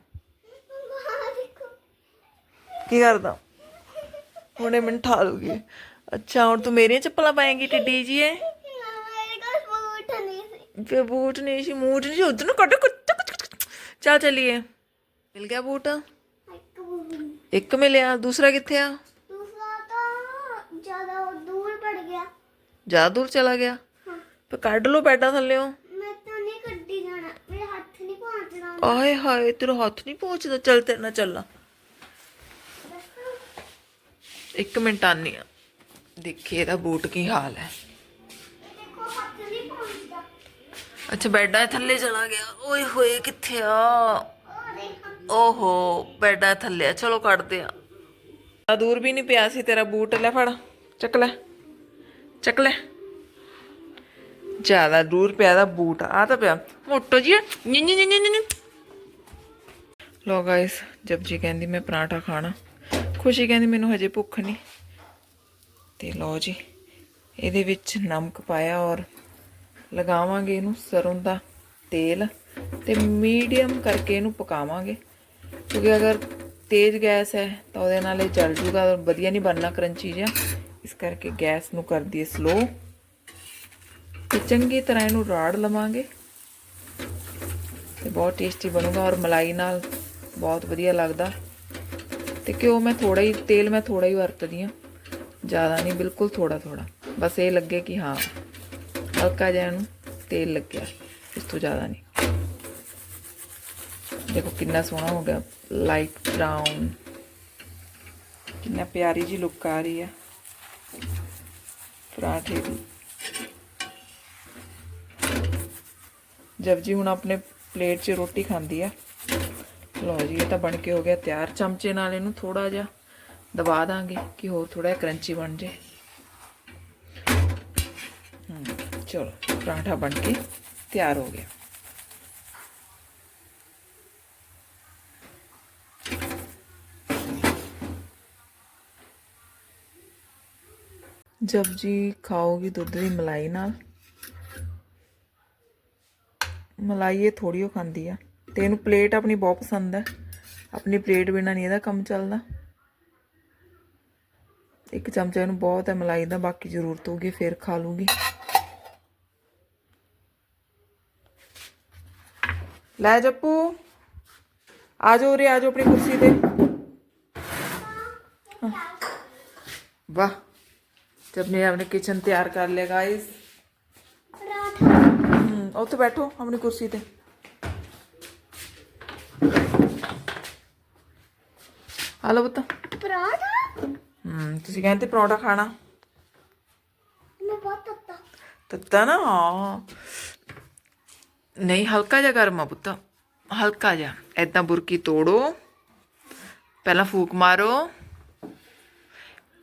ਕੀ ਕਰਦਾ? ਹੁਣੇ ਮੈਨੂੰ ਠਾ ਲੂਗੀ ਅੱਛਾ ਹੁਣ ਤੂੰ ਮੇਰੀਆਂ ਚੱਪਲਾਂ ਪਾਏਂਗੀ ਟਿੱਡੀ ਜੀ ਐ ਮੇਰੇ ਕੋਲ ਬੂਟ ਨਹੀਂ ਸੀ ਫੇ ਬੂਟ ਨਹੀਂ ਸੀ ਮੂਟ ਨਹੀਂ ਸੀ ਉਧਰ ਨੂੰ ਕੱਢ ਚੱਲ ਚੱਲੀਏ। ਮਿਲ ਗਿਆ ਬੂਟ? ਇੱਕ ਮਿਲਿਆ ਦੂਸਰਾ ਕਿੱਥੇ ਆ? ਦੂਸਰਾ ਤਾਂ ਜ਼ਿਆਦਾ ਦੂਰ ਪੜ ਗਿਆ। ਜ਼ਿਆਦਾ ਦੂਰ ਚਲਾ ਗਿਆ? ਫੇ ਕੱਢ ਲਓ ਪੈਡਾਂ ਥੱਲੇੋਂ ਮੈਂ ਤਾਂ ਨਹੀਂ ਕੱਢੀ ਜਾਣਾ ਮੇਰੇ ਹੱਥ ਨਹੀਂ ਪਹੁੰਚਦਾ ਆਏ ਹਾਏ ਤੇਰਾ ਹੱਥ ਨਹੀਂ ਪਹੁੰਚਦਾ। ਚੱਲ ਤੇਰੇ ਨਾਲ ਚੱਲਾਂ। ਇੱਕ ਮਿੰਟ ਆਨੀ ਆ। ਦੇਖੀ ਇਹਦਾ ਬੂਟ ਕੀ ਹਾਲ ਹੈ। ਅੱਛਾ ਬੈਡਾਂ ਥੱਲੇ ਚਲਾ ਗਿਆ। ਓਏ ਹੋਏ, ਕਿੱਥੇ ਆ? ਓਹੋ, ਬੈਡਾਂ ਥੱਲੇ ਆ। ਚਲੋ ਕੱਢਦੇ ਆ। ਆ ਦੂਰ ਵੀ ਨਹੀਂ ਪਿਆ ਸੀ, ਤੇਰਾ ਬੂਟ। ਲੈ ਫੜ, ਚੱਕ ਲੈ। ਚੱਕ ਲੈ। ਜ਼ਿਆਦਾ ਦੂਰ ਪਿਆ ਦਾ ਬੂਟ, ਆ ਤਾਂ ਪਿਆ। ਮੋਟੋ ਜੀ, ਨੀ ਨੀ ਨੀ ਨੀ ਲੋ ਗਾਇਸ ਜਪਜੀ ਕਹਿੰਦੀ, ਮੈਂ ਪਰਾਂਠਾ ਖਾਣਾ। ਖੁਸ਼ੀ ਕਹਿੰਦੀ, ਮੈਨੂੰ ਹਜੇ ਭੁੱਖ ਨਹੀਂ ਤੇ ਲੋ ਜੀ, ਇਹਦੇ ਵਿੱਚ ਨਮਕ ਪਾਇਆ ਔਰ ਲਗਾਵਾਂਗੇ ਇਹਨੂੰ ਸਰੋਂ ਦਾ ਤੇਲ ਤੇ ਮੀਡੀਅਮ ਕਰਕੇ ਇਹਨੂੰ ਪਕਾਵਾਂਗੇ। ਕਿਉਂਕਿ ਅਗਰ ਤੇਜ਼ ਗੈਸ ਹੈ ਤਾਂ ਉਹਦੇ ਨਾਲ ਇਹ ਜਲ ਜੂਗਾ ਵਧੀਆ ਨਹੀਂ ਬਣਨਾ ਕਰੰਚੀ ਜਿਹਾ। ਇਸ ਕਰਕੇ ਗੈਸ ਨੂੰ ਕਰ ਦਈਏ ਸਲੋ ਤੇ ਚੰਗੀ ਤਰ੍ਹਾਂ ਇਹਨੂੰ ਰਾੜ ਲਵਾਂਗੇ। ਤੇ ਬਹੁਤ ਟੇਸਟੀ ਬਣੂਗਾ ਔਰ ਮਲਾਈ ਨਾਲ ਬਹੁਤ ਵਧੀਆ ਲੱਗਦਾ। ਤੇ ਘਿਓ ਮੈਂ ਥੋੜਾ ਹੀ, ਤੇਲ ਮੈਂ ਥੋੜਾ ਹੀ ਵਰਤਦੀ ਹਾਂ। ਜ਼ਿਆਦਾ ਨਹੀਂ, ਬਿਲਕੁਲ ਥੋੜਾ ਥੋੜਾ ਬਸ ਇਹ ਲੱਗੇ ਕਿ ਹਾਂ। ਹਲਕਾ ਜਿਹਾ ਇਹਨੂੰ ਤੇਲ ਲੱਗਿਆ। ਇਸ ਤੋਂ ਜ਼ਿਆਦਾ ਨਹੀਂ। ਦੇਖੋ ਕਿੰਨਾ ਸੋਹਣਾ ਹੋ ਗਿਆ। ਲਾਈਟ ਬ੍ਰਾਊਨ ਕਿੰਨਾ ਪਿਆਰੀ ਜੀ ਲੁੱਕ ਆ ਰਹੀ ਹੈ ਪਰਾਠੇ ਦੀ। ਜਬ ਜੀ ਹੁਣ ਆਪਣੇ ਪਲੇਟ 'ਚ ਰੋਟੀ ਖਾਂਦੀ ਆ। ਲਓ ਜੀ, ਇਹ ਤਾਂ ਬਣ ਕੇ ਹੋ ਗਿਆ ਤਿਆਰ। ਚਮਚੇ ਨਾਲ ਇਹਨੂੰ ਥੋੜਾ ਜਿਹਾ ਦਬਾ ਦਾਂਗੇ ਕਿ ਹੋਰ ਥੋੜਾ ਜਿਹਾ ਕਰੰਚੀ ਬਣ ਜੇ ਹਮ, ਚਲੋ, ਪਰਾਂਠਾ ਬਣ ਕੇ ਤਿਆਰ ਹੋ ਗਿਆ। ਜਬ ਜੀ ਖਾਓਗੀ ਦੁੱਧ ਦੀ ਮਲਾਈ ਨਾਲ, ਮਲਾਈ ਇਹ ਥੋੜੀ ਉਹ ਖਾਂਦੀ ਆ। ਤੇ ਇਹਨੂੰ ਪਲੇਟ ਆਪਣੀ ਬਹੁਤ ਪਸੰਦ ਹੈ ਆਪਣੀ ਪਲੇਟ ਬਿਨਾਂ ਨਹੀਂ ਇਹਦਾ ਕੰਮ ਚੱਲਦਾ। ਇੱਕ ਚਮਚਾ ਇਹਨੂੰ ਬਹੁਤ ਹੈ ਮਲਾਈ ਦਾ, ਬਾਕੀ ਜ਼ਰੂਰਤ ਹੋਊਗੀ ਫਿਰ ਖਾ ਲੂਗੀ। ਲੈ ਜੱਪੂ ਆ ਜਾਓ ਰੇ ਆ ਜਾਓ ਆਪਣੀ ਕੁਰਸੀ ਤੇ ਹਾਂ। ਵਾਹ ਜਬ ਨੇ ਆਪਣੇ ਕਿਚਨ ਤਿਆਰ ਕਰ ਲਿਆ ਗਾਇਸ ਪਰਾਠਾ ਹਮ, ਉੱਥੇ ਬੈਠੋ ਆਪਣੀ ਕੁਰਸੀ ਤੇ ਹਲੋ ਬਤਾ ਪਰਾਠਾ ਹਮ ਤੁਸੀਂ ਕਹਿੰਦੇ ਪਰੌਂਠਾ ਖਾਣਾ ਮੈਂ ਬਹੁਤ ਤੱਤਾ ਤੱਤਾ ਨਾ ਹਾਂ ਨਹੀਂ, ਹਲਕਾ ਜਿਹਾ ਗਰਮ ਆ ਪੁੱਤ। ਹਲਕਾ ਜਿਹਾ। ਐਦਾਂ ਬੁਰਕੀ ਤੋੜੋ, ਪਹਿਲਾਂ ਫੂਕ ਮਾਰੋ,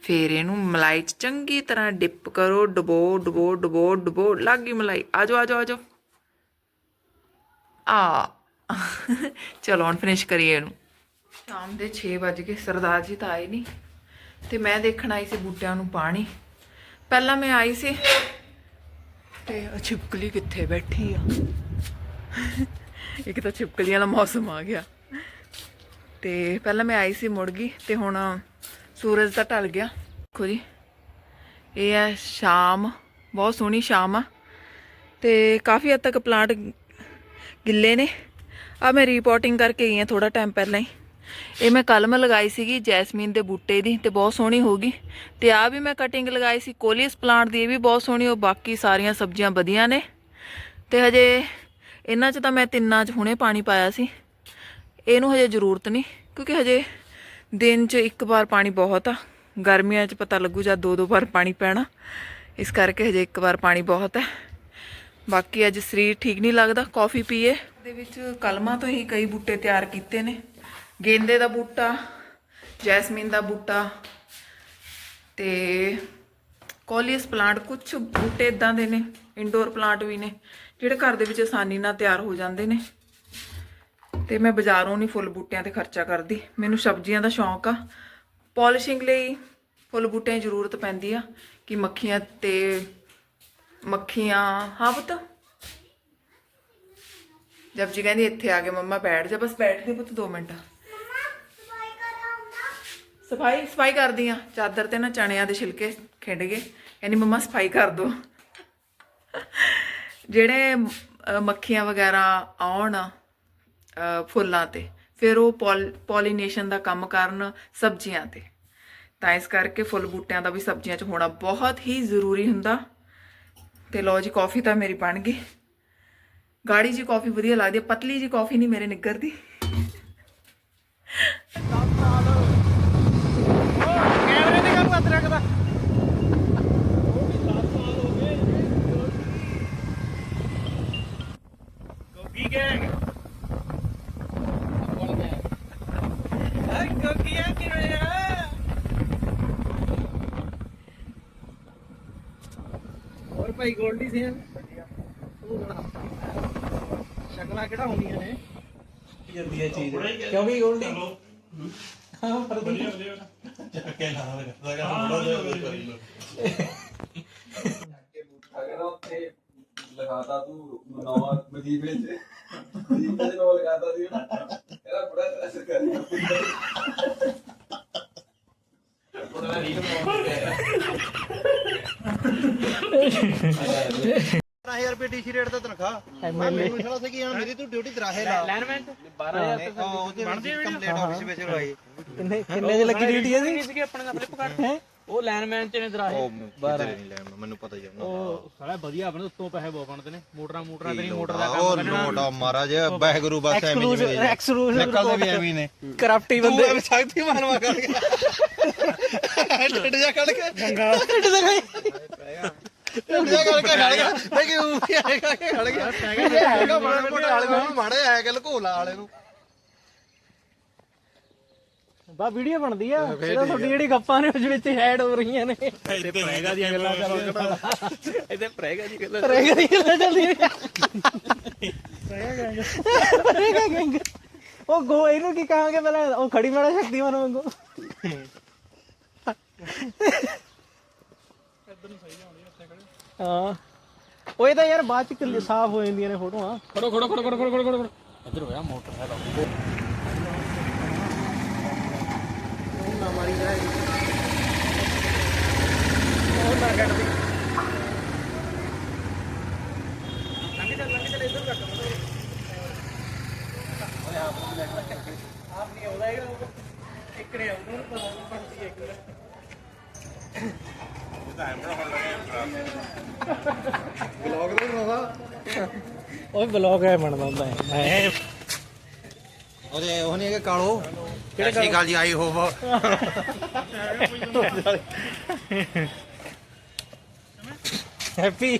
ਫਿਰ ਇਹਨੂੰ ਮਲਾਈ ਚ ਚੰਗੀ ਤਰ੍ਹਾਂ ਡਿਪ ਕਰੋ, ਡਬੋ ਡਬੋ ਡਬੋ ਡਬੋ, ਲੱਗ ਗਈ ਮਲਾਈ ਆਜੋ ਆਜੋ ਆਜੋ ਆ ਚਲੋ, ਹੁਣ ਫਿਨਿਸ਼ ਕਰੀਏ ਇਹਨੂੰ। ਸ਼ਾਮ ਦੇ 6 ਵਜ ਗਏ, ਸਰਦਾਰ ਜੀ ਤਾਂ ਆਏ ਨਹੀਂ ਤੇ ਮੈਂ ਦੇਖਣ ਆਈ ਸੀ ਬੂਟਿਆਂ ਨੂੰ ਪਾਣੀ। ਪਹਿਲਾਂ ਮੈਂ ਆਈ ਸੀ ਤੇ ਛਿਪਕਲੀ ਕਿੱਥੇ ਬੈਠੀ ਆ? ਇੱਕ ਤਾਂ ਛਿਪਕਲੀ ਵਾਲਾ ਮੌਸਮ ਆ ਗਿਆ। ਤੇ ਪਹਿਲਾਂ ਮੈਂ ਆਈ ਸੀ ਮੁੜ ਗਈ ਤੇ ਹੁਣ ਸੂਰਜ ਤਾਂ ਢਲ ਗਿਆ। ਦੇਖੋ ਜੀ, ਇਹ ਆ ਸ਼ਾਮ, ਬਹੁਤ ਸੋਹਣੀ ਸ਼ਾਮ ਆ। ਤੇ ਕਾਫੀ ਹੱਦ ਤੱਕ ਪਲਾਂਟ ਗਿੱਲੇ ਨੇ। ਆ ਮੈਂ ਰਿਪੋਰਟਿੰਗ ਕਰਕੇ ਗਈ ਆ ਥੋੜਾ ਟਾਈਮ ਪਹਿਲਾਂ ਹੀ। ਇਹ ਮੈਂ ਕਲਮ ਲਗਾਈ ਸੀਗੀ ਜੈਸਮੀਨ ਦੇ ਬੂਟੇ ਦੀ ਤੇ ਬਹੁਤ ਸੋਹਣੀ ਹੋ ਗਈ। ਤੇ ਆ ਵੀ ਮੈਂ ਕਟਿੰਗ ਲਗਾਈ ਸੀ ਕੋਲੀਅਸ ਪਲਾਂਟ ਦੀ, ਇਹ ਵੀ ਬਹੁਤ ਸੋਹਣੀ, ਉਹ ਬਾਕੀ ਸਾਰੀਆਂ ਸਬਜ਼ੀਆਂ ਵਧੀਆ ਨੇ। ਤੇ ਹਜੇ ਇਹਨਾਂ 'ਚ ਤਾਂ ਮੈਂ ਤਿੰਨਾਂ 'ਚ ਹੁਣੇ ਪਾਣੀ ਪਾਇਆ ਸੀ। ਇਹਨੂੰ ਹਜੇ ਜ਼ਰੂਰਤ ਨਹੀਂ, ਕਿਉਂਕਿ ਹਜੇ ਦਿਨ 'ਚ ਇੱਕ ਵਾਰ ਪਾਣੀ ਬਹੁਤ ਆ। ਗਰਮੀਆਂ 'ਚ ਪਤਾ ਲੱਗੂ ਜਾਂ ਦੋ ਦੋ ਵਾਰ ਪਾਣੀ ਪੈਣਾ। ਇਸ ਕਰਕੇ ਹਜੇ ਇੱਕ ਵਾਰ ਪਾਣੀ ਬਹੁਤ ਹੈ। ਬਾਕੀ ਅੱਜ ਸਰੀਰ ਠੀਕ ਨਹੀਂ ਲੱਗਦਾ, ਕਾਫੀ ਪੀਏ। ਦੇ ਵਿੱਚ ਕਲਮਾਂ ਤੋਂ ਹੀ ਕਈ ਬੂਟੇ ਤਿਆਰ ਕੀਤੇ ਨੇ। ਗੇਂਦੇ ਦਾ ਬੂਟਾ, ਜੈਸਮੀਨ ਦਾ ਬੂਟਾ ਤੇ ਕੋਲੀਅਸ ਪਲਾਂਟ ਕੁਝ ਬੂਟੇ ਇਦਾਂ ਦੇ ਨੇ ਇਨਡੋਰ ਪਲਾਂਟ ਵੀ ਨੇ, ਜਿਹੜੇ ਘਰ ਦੇ ਵਿੱਚ ਆਸਾਨੀ ਨਾਲ ਤਿਆਰ ਹੋ ਜਾਂਦੇ ਨੇ। ਤੇ ਮੈਂ ਬਾਜ਼ਾਰੋਂ ਨਹੀਂ ਫੁੱਲ ਬੂਟਿਆਂ ਤੇ ਖਰਚਾ ਕਰਦੀ, ਮੈਨੂੰ ਸਬਜ਼ੀਆਂ ਦਾ ਸ਼ੌਂਕ ਆ। ਪੋਲਿਸ਼ਿੰਗ ਲਈ ਫੁੱਲ ਬੂਟਿਆਂ ਦੀ ਜ਼ਰੂਰਤ ਪੈਂਦੀ ਆ, ਕਿ ਮੱਖੀਆਂ ਤੇ ਮੱਖੀਆਂ, ਹਾਂ ਪੁੱਤ? ਜਬ ਜੀ ਕਹਿੰਦੀ, ਇੱਥੇ ਆ ਕੇ ਮੰਮਾ ਬੈਠ ਜਾ, ਬਸ ਬੈਠ ਦੇ ਪੁੱਤ 2 ਮਿੰਟ। ਸਫ਼ਾਈ? ਸਫ਼ਾਈ ਕਰਦੀ ਆ। ਚਾਦਰ ਤੇ ਨਾ ਚਣਿਆਂ ਦੇ ਛਿਲਕੇ ਖਿੰਡ ਗਏ। ਕਹਿੰਦੀ, ਮੰਮਾ, ਸਫ਼ਾਈ ਕਰ ਦੋ। ਜਿਹੜੇ ਮੱਖੀਆਂ ਵਗੈਰਾ ਆਉਣ ਫੁੱਲਾਂ ਤੇ, ਫਿਰ ਉਹ ਪੋਲੀਨੇਸ਼ਨ ਦਾ ਕੰਮ ਕਰਨ ਸਬਜ਼ੀਆਂ ਤੇ। ਤਾਂ ਇਸ ਕਰਕੇ ਫੁੱਲ ਬੂਟਿਆਂ ਦਾ ਵੀ ਸਬਜ਼ੀਆਂ 'ਚ ਹੋਣਾ ਬਹੁਤ ਹੀ ਜ਼ਰੂਰੀ ਹੁੰਦਾ। ਤੇ ਲੋ ਜੀ, ਕਾਫੀ ਤਾਂ ਮੇਰੀ ਬਣ ਗਈ। ਗਾੜੀ ਜੀ ਕਾਫੀ ਵਧੀਆ ਲੱਗਦੀ ਹੈ ਪਤਲੀ ਜੀ ਕਾਫੀ ਨਹੀਂ ਮੇਰੇ ਨਿੱਗਰ ਦੀ ਕੈਮਰੇ ਤੇ ਕਰ ਹੱਥ ਰੱਖਦਾ ਗੋਗੀ ਗੈਂਗ ਆ ਗੋਗੀਆ ਕਿਵੇਂ ਆ ਹੋਰ ਭਾਈ ਗੋਲਡੀ ਸਿੰਘ। ਸ਼ਕਲਾਂ ਕਿਹੜਾ ਹੁੰਦੀਆਂ ਨੇ? ਜਾਂਦੀ ਹੈ। ਚੀਜ਼ ਕਿਉਂਕਿ ਗੋਲਡੀ? ਹਾਂ ਪਰ ਕੇ ਬੂਟ ਖਾ ਕੇ ਨਾ ਉੱਥੇ ਲਗਾਤਾ ਤੂੰ ਨਵਾਂ ਵਜੀਫੇ ਚ ਵਜੀਫੇ ਚ ਨਵਾਂ ਲਗਾਤਾ ਸੀ ਨਾ ਇਹਦਾ ਬੜਾ ਅਸਰ ਕਰ ਰਿਹਾ 12000 ਰੁਪਏ ਡੀਸੀ ਰੇਟ ਤੇ ਤਨਖਾਹ। ਮੈਂ ਮੈਨੂੰ ਸਾਲਾ ਸੀ ਕਿ ਯਾਰ ਮੇਰੀ ਤੂੰ ਡਿਊਟੀ ਦਰਾਹੇ ਲਾ। ਲਾਈਨਮੈਂਟ 12000 ਤੇ? ਉਹਦੇ ਵਿੱਚ ਕੰਪਲੀਟ ਆਫਿਸ ਵਿੱਚ ਲਵਾਈ ਕਿੰਨੇ ਕਿੰਨੇ ਦੀ ਲੱਗੀ ਡਿਊਟੀ ਇਹਦੀ? ਸੀ ਆਪਣੇ ਆਪਣੇ ਪਕੜ ਉਹ ਲਾਈਨਮੈਨ ਚ ਨੇ ਦਰਾਹੇ ਬਾਰੇ ਨਹੀਂ ਲੈਣ ਮੈਨੂੰ ਪਤਾ ਹੀ ਉਹਨਾਂ ਉਹ ਸਾਲਾ ਵਧੀਆ ਆਪਣੇ ਉੱਤੋਂ ਪੈਸੇ ਬਹੁਤ ਬਣਦੇ ਨੇ। ਮੋਟਰਾਂ ਮੋਟਰਾਂ ਤੇ ਨਹੀਂ ਮੋਟਰ ਦਾ ਕੰਮ ਕਰਨਾ। ਉਹ ਮੋਟਾ ਮਹਾਰਾਜ ਬਹਿਗਰੂ ਬਸ ਐਵੇਂ ਹੀ ਨੇ। ਐਕਸਕਲੂਸਿਵ ਨਿਕਲਦੇ ਵੀ ਐਵੇਂ ਨੇ। ਕਰਪਟੀ ਬੰਦੇ। ਤੂੰ ਸ਼ਕਤੀ ਮਾਨਵਾ ਕਰ ਗਿਆ [laughs] ਟੱਟ ਜਾ ਕੱਢ ਕੇ। ਗੰਗਾ। ਟੱਟ ਜਾ ਝੁੰਡਿਆ ਕਰਕੇ ਖੜ ਗਿਆ। ਮੈਂ ਕਿ ਉਹ ਵੀ ਆਏਗਾ ਕਿ ਖੜ ਗਿਆ? ਹੈਗਾ ਮਾੜੇ ਮੋਟੇ ਵਾਲੇ ਨੂੰ ਮਾੜੇ ਆਇਆ ਗੱਲ ਘੋਲਾ ਵਾਲੇ ਨੂੰ। ਬਾ ਵੀਡੀਓ ਬਣਦੀ ਆ। ਇਹਦਾ ਤੁਹਾਡੀ ਜਿਹੜੀ ਗੱਪਾਂ ਨੇ ਉਸ ਵਿੱਚ ਐਡ ਹੋ ਰਹੀਆਂ ਨੇ। ਇੱਥੇ ਪ੍ਰੈਗਾ ਦੀਆਂ ਗੱਲਾਂ ਕਰੋ। ਇੱਥੇ ਪ੍ਰੈਗਾ ਦੀ ਗੱਲਾਂ। ਪ੍ਰੇਗਾ ਦੀ ਗੱਲ ਚੱਲਦੀ ਪ੍ਰੇਗਾ ਗੈਂਗ। ਉਹ ਗੋ ਇਹਨੂੰ ਕੀ ਕਹਾਂਗੇ ਪਹਿਲਾਂ? ਉਹ ਖੜੀ ਮਾੜਾ ਸ਼ਕਤੀਮਾਨ ਵਾਂਗੂ। ਹਾਂ। ਉਹ ਇਹ ਤਾਂ ਯਾਰ ਬਾਅਦ ਚ ਕਿੱਲੇ ਸਾਫ਼ ਹੋ ਜਾਂਦੀਆਂ ਨੇ ਫੋਟੋਆਂ। ਖੜੋ ਖੜੋ ਖੜੋ ਖੜੋ ਖੜੋ ਖੜੋ ਇੱਧਰ ਹੋਇਆ ਮੋਟਰ ਹੈ ਉਹ ਬਲੌਗ ਹੈ ਬਣਦਾ ਹੁੰਦਾ ਹੈ ਉਹਦੇ ਉਹ ਨਹੀਂ ਹੈਗੇ ਕਾਲੋ? ਕਿਹੜੇ ਕਾਲ? ਗੱਲ ਜੀ ਆਈ ਹੋਵ। ਹੈਪੀ।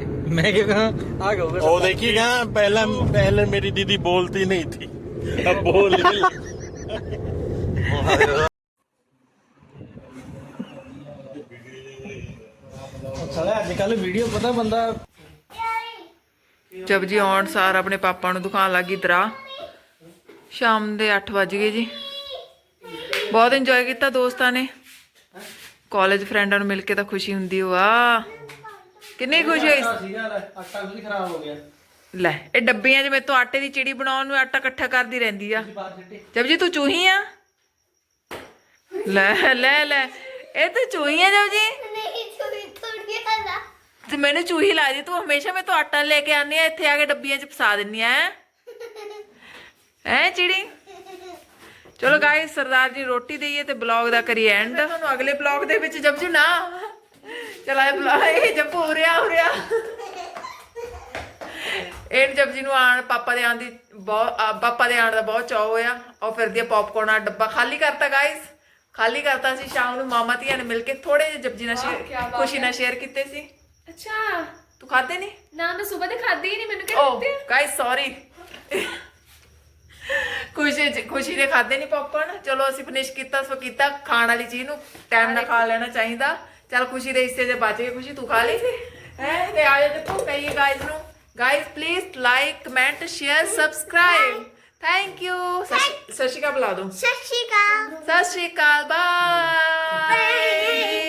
ਦੇ ਮੈਂ ਕੀ ਕਹਾਂ ਆ ਗਊਗਾ वो देखिए ना पहला पहले मेरी दीदी बोलती नहीं थी अब बोल रही ਸਾਲਾ ਅੱਜ ਕੱਲ ਵੀਡੀਓ ਪਤਾ ਬੰਦਾ ਜਬ ਜੀ ਆਉਣ ਸਾਰ ਆਪਣੇ ਪਾਪਾ ਨੂੰ ਦਿਖਾਉਣ ਲੱਗੀ ਦਰਾ ਸ਼ਾਮ ਦੇ 8 ਵੱਜ ਗਏ ਜੀ ਬਹੁਤ ਇੰਜੋਏ ਕੀਤਾ ਦੋਸਤਾਂ ਨੇ ਕਾਲਜ ਫਰੈਂਡਾਂ ਨੂੰ ਮਿਲ ਕੇ ਤਾਂ ਖੁਸ਼ੀ ਹੁੰਦੀ ਓ ਆ ਕਿੰਨੀ ਖੁਸ਼ੀ ਹੋਈ ਸੀਗਾ ਆਟਾ ਵੀ ਖਰਾਬ ਹੋ ਗਿਆ। ਲੈ ਇਹ ਡੱਬੀਆਂ 'ਚ ਮੇਰੇ ਤੋਂ ਆਟੇ ਦੀ ਚਿੜੀ ਬਣਾਉਣ ਨੂੰ ਆਟਾ ਇਕੱਠਾ ਕਰਦੀ ਰਹਿੰਦੀ ਆ। ਬਾਹਰ ਸਿੱਟੇ। ਜਬ ਜੀ ਤੂੰ ਚੂਹੀ ਆ? ਲੈ ਲੈ ਲੈ ਇਹ ਤੂੰ ਚੂਹੀ ਆ ਜਬ ਜੀ? ਨਹੀਂ ਚੋਰੀ ਥੋੜੀ ਆਦਾ ਤੇ ਮੈਨੂੰ ਚੂਹੀ ਲੱਗਦੀ ਤੂੰ ਹਮੇਸ਼ਾ ਮੇਰੇ ਤੋਂ ਆਟਾ ਲੈ ਕੇ ਆਨੀ ਆ ਇੱਥੇ ਆ ਕੇ ਡੱਬੀਆਂ 'ਚ ਫਸਾ ਦਿੰਨੀ ਆ ਐ ਚਿੜੀ? ਚਲੋ ਗਾਇਸ ਸਰਦਾਰ ਜੀ ਰੋਟੀ ਦੇਈਏ ਤੇ ਬਲੌਗ ਦਾ ਕਰੀਏ ਐਂਡ ਤੁਹਾਨੂੰ ਅਗਲੇ ਬਲੌਗ ਦੇ ਵਿੱਚ ਜਪਜੂ ਨਾ। ਚਲਾ ਬਲੌਗ ਇਹ ਜਪ ਹੋ ਰਿਹਾ ਇਹ ਜਪਜੀ ਨੂੰ ਆਣ ਪਾਪਾ ਦੇ ਆਣ ਦੀ ਬਹੁਤ ਆ, ਪਾਪਾ ਦੇ ਆਣ ਦਾ ਬਹੁਤ ਚਾਅ ਹੋਇਆ। ਉਹ ਫਿਰਦੀ ਆ ਪੌਪਕੌਰਨ ਆ ਡੱਬਾ। ਖਾਲੀ ਕਰਤਾ ਗਾਇਸ ਖਾਲੀ ਕਰਤਾ ਸੀ ਸ਼ਾਮ ਨੂੰ ਮਾਮਾ ਧੀਆਂ ਨੇ ਮਿਲ ਕੇ ਥੋੜੇ ਜਿਹੇ ਜਪਜੀ ਨਾਲ ਸ਼ੇਅਰ ਖੁਸ਼ੀ ਨਾਲ ਸ਼ੇਅਰ ਕੀਤੇ ਸੀ। ਅੱਛਾ। ਤੂੰ ਖਾਦੇ ਨਹੀਂ ਨਾ ਮੈਂ ਸਵੇਰ ਦੇ ਖਾਦੀ ਹੀ ਨਹੀਂ ਮੈਨੂੰ ਓ ਗਾਇਸ ਸੌਰੀ ਖੁਸ਼ੀ ਖੁਸ਼ੀ ਨੇ ਖਾਦੇ ਨਹੀਂ ਪੌਪਕੌਰਨ ਚਲੋ ਅਸੀਂ ਫਿਨਿਸ਼ ਕੀਤਾ ਸੋ ਕੀਤਾ। ਖਾਣ ਵਾਲੀ ਚੀਜ਼ ਨੂੰ ਟਾਈਮ ਨਾਲ ਖਾ ਲੈਣਾ ਚਾਹੀਦਾ। ਚਲ ਖੁਸ਼ੀ ਦੇ ਹਿੱਸੇ ਜੇ ਬਚ ਗਏ ਖੁਸ਼ੀ ਤੂੰ ਖਾ ਲਈ ਹੈ ਤੇ ਆ ਜਾ ਦੇਖੋ ਕਹੀਏ ਗਾਇਸ ਨੂੰ। Guys please like comment share subscribe thank you Sat Shri Akal ਬੁਲਾ ਦੋ ਸਤਿ ਸ਼੍ਰੀ ਅਕਾਲ। ਸਤਿ ਸ਼੍ਰੀ ਅਕਾਲ ਬਾਏ